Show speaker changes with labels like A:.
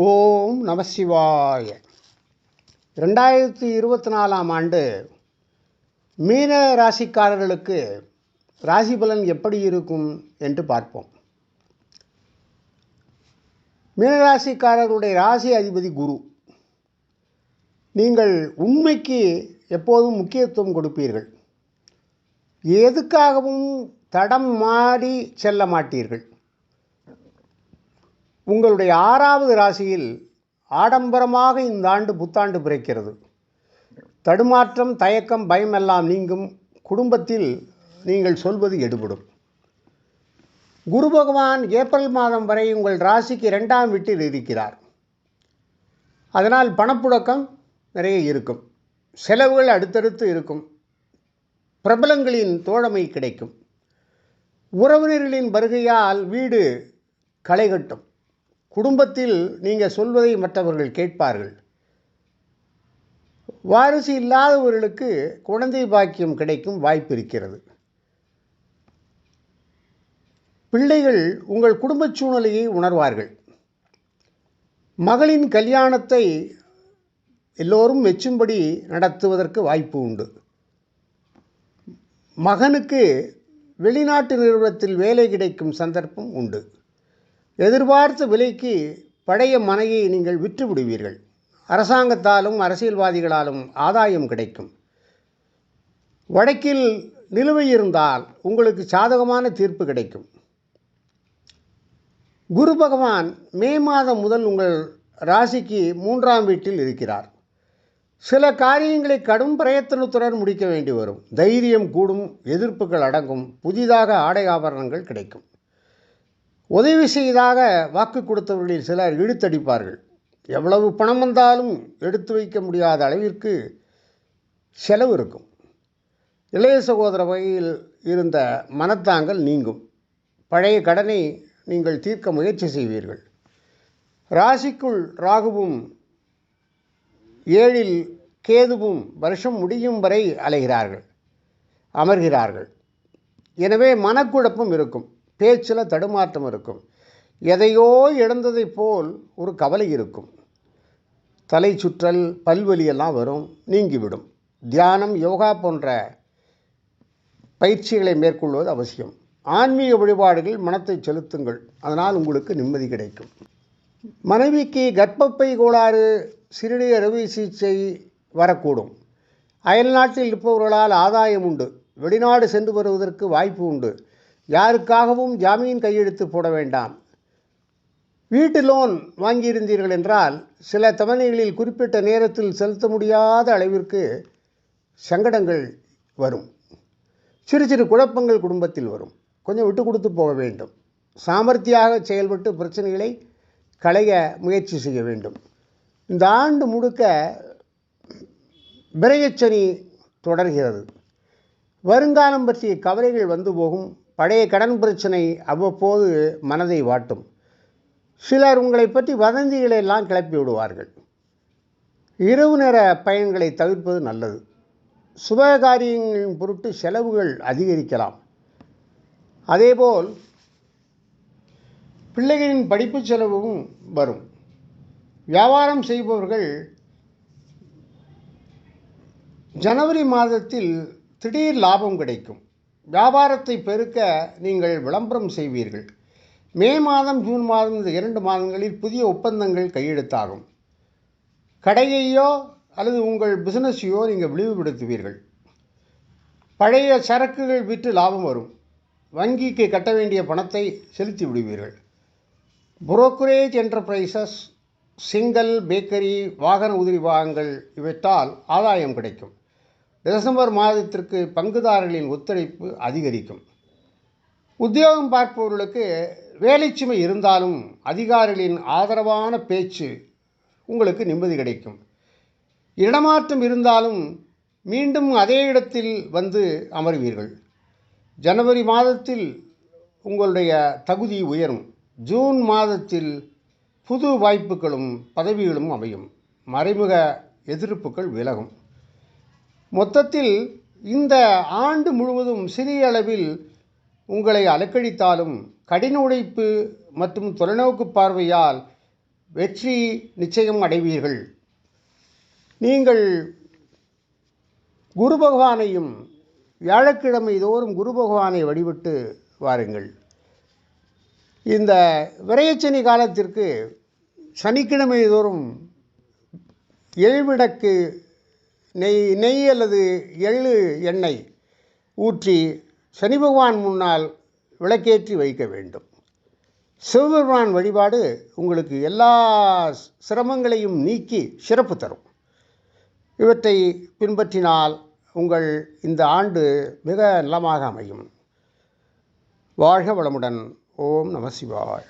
A: ஓம் நமசிவாய ரெண்டாயிரத்தி இருபத்தி நாலாம் ஆண்டு மீன ராசிக்காரர்களுக்கு ராசி பலன் எப்படி இருக்கும் என்று பார்ப்போம். மீனராசிக்காரர்களுடைய ராசி அதிபதி குரு. நீங்கள் உண்மைக்கு எப்போதும் முக்கியத்துவம் கொடுப்பீர்கள். எதுக்காகவும் தடம் மாறி செல்ல மாட்டீர்கள். உங்களுடைய ஆறாவது ராசியில் ஆடம்பரமாக இந்த ஆண்டு புத்தாண்டு பிறக்கிறது. தடுமாற்றம் தயக்கம் பயம் எல்லாம் நீங்கும். குடும்பத்தில் நீங்கள் சொல்வது எடுபடும். குரு பகவான் ஏப்ரல் மாதம் வரை உங்கள் ராசிக்கு இரண்டாம் வீட்டில் இருக்கிறார். அதனால் பணப்புழக்கம் நிறைய இருக்கும். செலவுகள் அடுத்தடுத்து இருக்கும். பிரபலங்களின் தோழமை கிடைக்கும். உறவினர்களின் வருகையால் வீடு களைகட்டும் குடும்பத்தில் நீங்கள் சொல்வதை மற்றவர்கள் கேட்பார்கள். வாரிசு இல்லாதவர்களுக்கு குழந்தை பாக்கியம் கிடைக்கும் வாய்ப்பு இருக்கிறது. பிள்ளைகள் உங்கள் குடும்பச் சூழ்நிலையை உணர்வார்கள். மகளின் கல்யாணத்தை எல்லோரும் மெச்சும்படி நடத்துவதற்கு வாய்ப்பு உண்டு. மகனுக்கு வெளிநாட்டு நிறுவனத்தில் வேலை கிடைக்கும் சந்தர்ப்பம் உண்டு. எதிர்பார்த்த விலைக்கு பழைய மனையை நீங்கள் விற்று விடுவீர்கள் அரசாங்கத்தாலும் அரசியல்வாதிகளாலும் ஆதாயம் கிடைக்கும். வழக்கில் நிலுவை இருந்தால் உங்களுக்கு சாதகமான தீர்ப்பு கிடைக்கும். குரு பகவான் மே மாதம் முதல் உங்கள் ராசிக்கு மூன்றாம் வீட்டில் இருக்கிறார். சில காரியங்களை கடும் பிரயத்தனத்துடன் முடிக்க வேண்டி வரும் தைரியம் கூடும் எதிர்ப்புகள் அடங்கும் புதிதாக ஆடை ஆபரணங்கள் கிடைக்கும். உதவி செய்தாக வாக்கு கொடுத்தவர்களில் சிலர் இழுத்தடிப்பார்கள். எவ்வளவு பணம் வந்தாலும் எடுத்து வைக்க முடியாத அளவிற்கு செலவு இருக்கும். இளைய சகோதர வகையில் இருந்த மனத்தாங்கல் நீங்கும். பழைய கடனை நீங்கள் தீர்க்க முயற்சி செய்வீர்கள். ராசிக்குள் ராகுவும் ஏழில் கேதுவும் வருஷம் முடியும் வரை அலைகிறார்கள் அமர்கிறார்கள். எனவே மனக்குழப்பம் இருக்கும். பேச்சில் தடுமாற்றம் இருக்கும். எதையோ இழந்ததை போல் ஒரு கவலை இருக்கும். தலை சுற்றல் பல்வலியெல்லாம் வரும் நீங்கிவிடும். தியானம் யோகா போன்ற பயிற்சிகளை மேற்கொள்வது அவசியம். ஆன்மீக வழிபாடுகள் மனத்தை செலுத்துங்கள். அதனால் உங்களுக்கு நிம்மதி கிடைக்கும். மனைவிக்கு கர்ப்பப்பை கோளாறு சிறுநீர் அறுவை சிகிச்சை வரக்கூடும். அயல்நாட்டில் இருப்பவர்களால் ஆதாயம் உண்டு. வெளிநாடு சென்று வருவதற்கு வாய்ப்பு உண்டு. யாருக்காகவும் ஜாமீன் கையெழுத்து போட வேண்டாம். வீட்டு லோன் வாங்கியிருந்தீர்கள் என்றால் சில தவணைகளில் குறிப்பிட்ட நேரத்தில் செலுத்த முடியாத அளவிற்கு சங்கடங்கள் வரும். சிறு சிறு குழப்பங்கள் குடும்பத்தில் வரும். கொஞ்சம் விட்டு கொடுத்து போக வேண்டும். சாமர்த்தியாக செயல்பட்டு பிரச்சனைகளை களைய முயற்சி செய்ய வேண்டும். இந்த ஆண்டு முழுக்க விரயச்சனி தொடர்கிறது. வருங்காலம் பற்றிய கவலைகள் வந்து போகும். பழைய கடன் பிரச்சனை அவ்வப்போது மனதை வாட்டும். சிலர் உங்களை பற்றி வதந்திகளை எல்லாம் கிளப்பி விடுவார்கள். இரவு நேர பயன்களை தவிர்ப்பது நல்லது. சுப காரியங்களின் பொருட்டு செலவுகள் அதிகரிக்கலாம். அதேபோல் பிள்ளைகளின் படிப்பு செலவும் வரும். வியாபாரம் செய்பவர்கள் ஜனவரி மாதத்தில் திடீர் லாபம் கிடைக்கும். வியாபாரத்தை பெருக்க நீங்கள் விளம்பரம் செய்வீர்கள். மே மாதம் ஜூன் மாதம் இந்த இரண்டு மாதங்களில் புதிய ஒப்பந்தங்கள் கையெழுத்தாகும். கடையையோ அல்லது உங்கள் பிஸ்னஸையோ நீங்கள் விழிவுபடுத்துவீர்கள் பழைய சரக்குகள் விற்று லாபம் வரும். வங்கிக்கு கட்ட வேண்டிய பணத்தை செலுத்தி விடுவீர்கள். புரோக்கரேஜ் என்டர்பிரைசஸ் சிங்கல் பேக்கரி வாகன உதிரி பாகங்கள் இவற்றால் ஆதாயம் கிடைக்கும். டிசம்பர் மாதத்திற்கு பங்குதாரர்களின் ஒத்துழைப்பு அதிகரிக்கும். உத்தியோகம் பார்ப்பவர்களுக்கு வேலைச்சுமை இருந்தாலும் அதிகாரிகளின் ஆதரவான பேச்சு உங்களுக்கு நிம்மதி கிடைக்கும். இடமாற்றம் இருந்தாலும் மீண்டும் அதே இடத்தில் வந்து அமர்வீர்கள். ஜனவரி மாதத்தில் உங்களுடைய தகுதி உயரும். ஜூன் மாதத்தில் புது வாய்ப்புகளும் பதவிகளும் அமையும். மறைமுக எதிர்ப்புகள் விலகும். மொத்தத்தில் இந்த ஆண்டு முழுவதும் சிறிய அளவில் உங்களை அலக்கழித்தாலும் கடின உழைப்பு மற்றும் தொலைநோக்கு பார்வையால் வெற்றி நிச்சயம் அடைவீர்கள். நீங்கள் குரு பகவானையும் வியாழக்கிழமை தோறும் குரு பகவானை வழிபட்டு வாருங்கள். இந்த விரையச்சனி காலத்திற்கு சனிக்கிழமை தோறும் எள்விடக்கு நெய் நெய் அல்லது எள்ளு எண்ணெய் ஊற்றி சனி பகவான் முன்னால் விளக்கேற்றி வைக்க வேண்டும். சிவபெருமான் வழிபாடு உங்களுக்கு எல்லா சிரமங்களையும் நீக்கி சிறப்பு தரும். இவற்றை பின்பற்றினால் உங்கள் இந்த ஆண்டு மிக நலமாக அமையும். வாழ்க வளமுடன். ஓம் நம சிவாய.